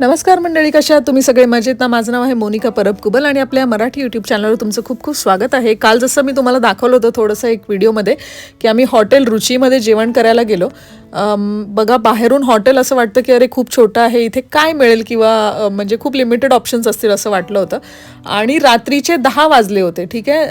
नमस्कार मंडळी कशा आहात? तुम्ही सगळे मजेत ना? माझं नाव आहे मोनिका परब कुबल आणि आपल्या मराठी यूट्यूब चॅनलवर तुमचं खूप खूप स्वागत आहे. काल जसं मी तुम्हाला दाखवलं होतं थोडंसं एक व्हिडिओमध्ये की आम्ही हॉटेल रुचीमध्ये जेवण करायला गेलो. बघा बाहेरून हॉटेल असं वाटतं की अरे खूप छोटं आहे इथे काय मिळेल किंवा म्हणजे खूप लिमिटेड ऑप्शन्स असतील असं वाटलं होतं. आणि रात्रीचे दहा वाजले होते ठीक आहे?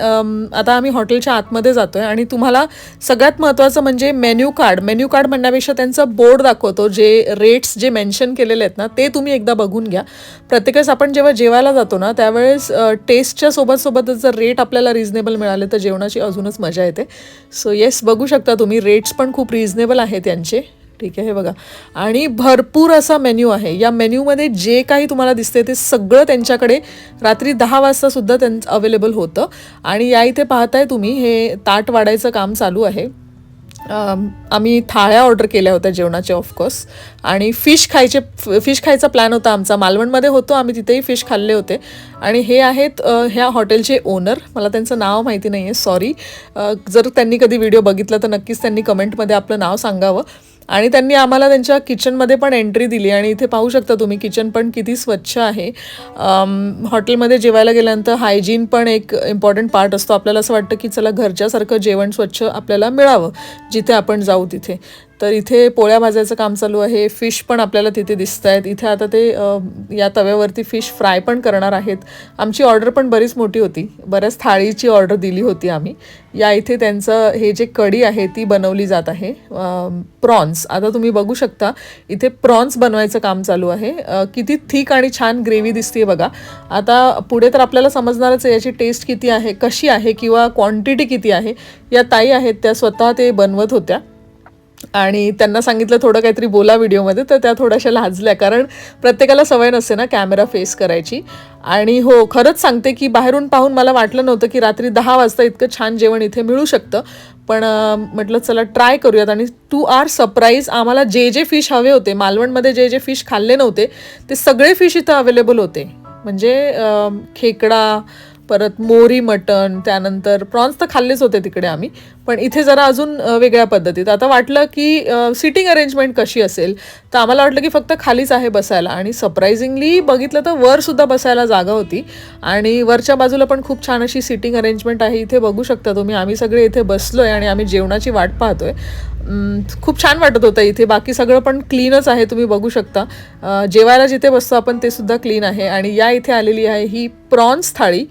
आता आम्ही हॉटेलच्या आतमध्ये जातोय आणि तुम्हाला सगळ्यात महत्त्वाचं म्हणजे मेन्यू कार्ड. मेन्यू कार्ड म्हणण्यापेक्षा त्यांचं बोर्ड दाखवतो जे रेट्स जे मेन्शन केलेले आहेत ना ते तुम्ही एकदा बघून घ्या. प्रत्येकच आपण जेव्हा जेवायला जातो ना त्यावेळेस टेस्टच्या सोबत सोबतच जर रेट आपल्याला रिझनेबल मिळाले तर जेवणाची अजूनच मजा येते. सो येस बघू शकता तुम्ही रेट्स पण खूप रिझनेबल आहेत त्यांचे यांचे ठीक आहे हे बघा. आणि भरपूर असा मेन्यू आहे. या मेन्यूमध्ये जे काही तुम्हाला दिसते ते सगळं त्यांच्याकडे रात्री दहा वाजता सुद्धा त्यांचं अवेलेबल होतं. आणि या इथे पाहताय तुम्ही हे ताट वाढायचं काम चालू आहे. आम्ही थाळ्या ऑर्डर केल्या होत्या जेवणाच्या ऑफकोर्स आणि फिश खायचे फिश खायचा प्लॅन होता आमचा. मालवणमध्ये होतो आम्ही तिथेही फिश खाल्ले होते. आणि हे आहेत ह्या हॉटेलचे ओनर मला त्यांचं नाव माहिती नाही आहे सॉरी जर त्यांनी कधी व्हिडिओ बघितला तर नक्कीच त्यांनी कमेंटमध्ये आपलं नाव सांगावं. आणि त्यांनी आम्हाला त्यांच्या किचनमध्ये पण एंट्री दिली. आणि इथे पाहू शकता तुम्ही किचन पण किती स्वच्छ आहे. हॉटेलमध्ये जेवायला गेल्यानंतर हायजीन पण एक इम्पॉर्टंट पार्ट असतो. आपल्याला असं वाटतं की चला घरच्यासारखं जेवण स्वच्छ आपल्याला मिळावं जिथे आपण जाऊ तिथे. तर इथे पोळ्या भाजायचं काम चालू आहे. फिश पण आपल्याला तिथे दिसत आहेत इथे आता ते या तव्यावरती फिश फ्राय पण करणार आहेत. आमची ऑर्डर पण बरीच मोठी होती. बऱ्याच थाळीची ऑर्डर दिली होती आम्ही. या इथे त्यांचं हे जे कढी आहे ती बनवली जात आहे. प्रॉन्स. आता तुम्ही बघू शकता इथे प्रॉन्स बनवायचं काम चालू आहे. किती थिक आणि छान ग्रेव्ही दिसते बघा. आता पुढे तर आपल्याला समजणारच आहे याची टेस्ट किती आहे कशी आहे किंवा क्वांटिटी किती आहे. या ताई आहेत त्या स्वतः ते बनवत होत्या. आणि त्यांना सांगितलं थोडं काहीतरी बोला व्हिडिओमध्ये तर त्या थोड्याशा लाजल्या. कारण प्रत्येकाला सवय नसते ना कॅमेरा फेस करायची. आणि हो खरंच सांगते की बाहेरून पाहून मला वाटलं नव्हतं की रात्री दहा वाजता इतकं छान जेवण इथे मिळू शकतं. पण म्हटलं चला ट्राय करूयात. आणि टू आर सरप्राईज आम्हाला जे जे फिश हवे होते मालवणमध्ये जे जे फिश खाल्ले नव्हते ते सगळे फिश इथं अवेलेबल होते. म्हणजे खेकडा परत मोरी मटण त्यानंतर प्रॉन्स तर खाल्लेच होते तिकडे आम्ही पण इथे जरा अजून वेगळ्या पद्धतीत. आता वाटलं की सिटिंग अरेंजमेंट कशी असेल तर आम्हाला वाटलं की फक्त खालीच आहे बसायला. आणि सरप्राइझिंगली बघितलं तर वरसुद्धा बसायला जागा होती. आणि वरच्या बाजूला पण खूप छान अशी सिटिंग अरेंजमेंट आहे. इथे बघू शकता तुम्ही आम्ही सगळे इथे बसलोय आणि आम्ही जेवणाची वाट पाहतोय. खूप छान वाटत होतं इथे. बाकी सगळं पण क्लीनच आहे तुम्ही बघू शकता. जेवायला जिथे बसतो आपण ते सुद्धा क्लीन आहे. आणि या इथे आलेली आहे ही प्रॉन्स थाळी.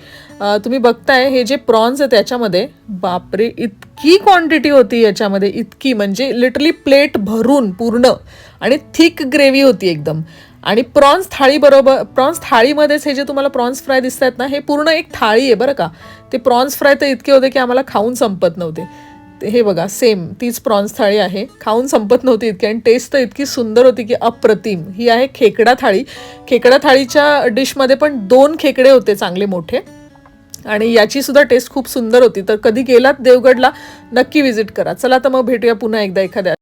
तुम्ही बघताय हे जे प्रॉन्स आहे त्याच्यामध्ये बापरे इतकी क्वांटिटी होती याच्यामध्ये. इतकी म्हणजे लिटरली प्लेट भरून पूर्ण. आणि थिक ग्रेव्ही होती एकदम. आणि प्रॉन्स थाळी बरोबर प्रॉन्स थाळीमध्येच हे जे तुम्हाला प्रॉन्स फ्राय दिसत आहेत ना हे पूर्ण एक थाळी आहे बरं का. ते प्रॉन्स फ्राय तर इतके होते की आम्हाला खाऊन संपत नव्हते. हे बघा सेम तीच प्रॉन्स थाळी आहे. खाऊन संपत नव्हती इतकी आणि टेस्ट तर इतकी सुंदर होती की अप्रतिम. ही आहे खेकडा थाळी. खेकडा थाळीच्या डिशमध्ये पण दोन खेकडे होते चांगले मोठे. आणि याची सुद्धा टेस्ट खूप सुंदर होती. तर कधी गेलात देवगडला नक्की विजिट करा. चला तर मग भेटूया पुन्हा एकदा एखाद्या